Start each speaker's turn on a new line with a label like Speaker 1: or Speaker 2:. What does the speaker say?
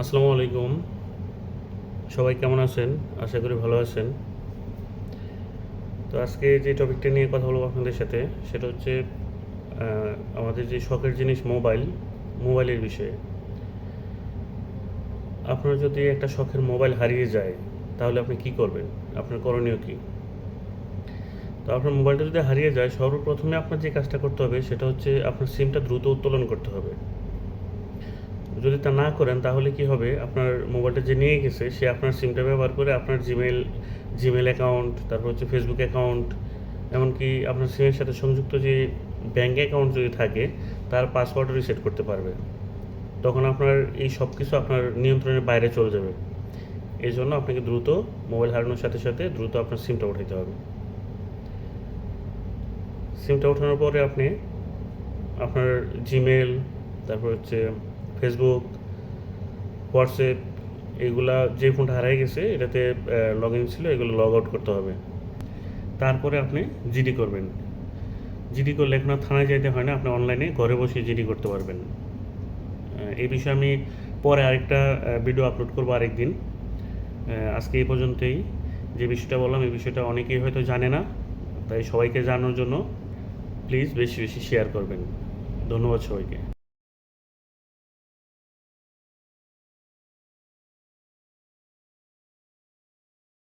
Speaker 1: আসসালামু আলাইকুম। সবাই কেমন আছেন? আশা করি ভালো আছেন। তো আজকে যে টপিকটা নিয়ে কথা বলব আপনাদের সাথে, সেটা হচ্ছে আমাদের যে শখের জিনিস মোবাইল, মোবাইলের বিষয়ে। আপনার যদি একটা শখের মোবাইল হারিয়ে যায়, তাহলে আপনি কি করবেন? আপনার করণীয় কি? তো আপনার মোবাইলটা যদি হারিয়ে যায়, সর্বপ্রথমে আপনার যে কাজটা করতে হবে, সেটা হচ্ছে আপনার সিমটা দ্রুত উত্তোলন করতে হবে। যদি তা না করেন, তাহলে কি হবে? আপনার মোবাইলটা যে নিয়ে গেছে, সে আপনার সিমটা ব্যবহার করে আপনার জিমেল জিমেল অ্যাকাউন্ট, তারপর হচ্ছে ফেসবুক অ্যাকাউন্ট, এমনকি আপনার সিমের সাথে সংযুক্ত যে ব্যাঙ্ক অ্যাকাউন্ট যদি থাকে, তার পাসওয়ার্ড রিসেট করতে পারবে। তখন আপনার এই সব কিছু আপনার নিয়ন্ত্রণের বাইরে চলে যাবে। এই জন্য আপনাকে দ্রুত মোবাইল হারানোর সাথে সাথে দ্রুত আপনার সিমটা উঠাইতে হবে। সিমটা ওঠানোর পরে আপনি আপনার জিমেল তারপর হচ্ছে ফেসবুক হোয়াটসঅ্যাপ এগুলা যে ফোনটা হারিয়ে গেছে, এটাতে লগ ইন ছিল, এগুলো লগ আউট করতে হবে। তারপরে আপনি জিডি করবেন। জিডি করলে এখন থানায় যাইতে হয় না, আপনি অনলাইনে ঘরে বসে জিডি করতে পারবেন। এই বিষয়ে আমি পরে আরেকটা ভিডিও আপলোড করব আরেকদিন। আজকে এই পর্যন্তই। যে বিষয়টা বললাম, এই বিষয়টা অনেকেই হয়তো জানে না, তাই সবাইকে জানানোর জন্য প্লিজ বেশি বেশি শেয়ার করবেন। ধন্যবাদ সবাইকে।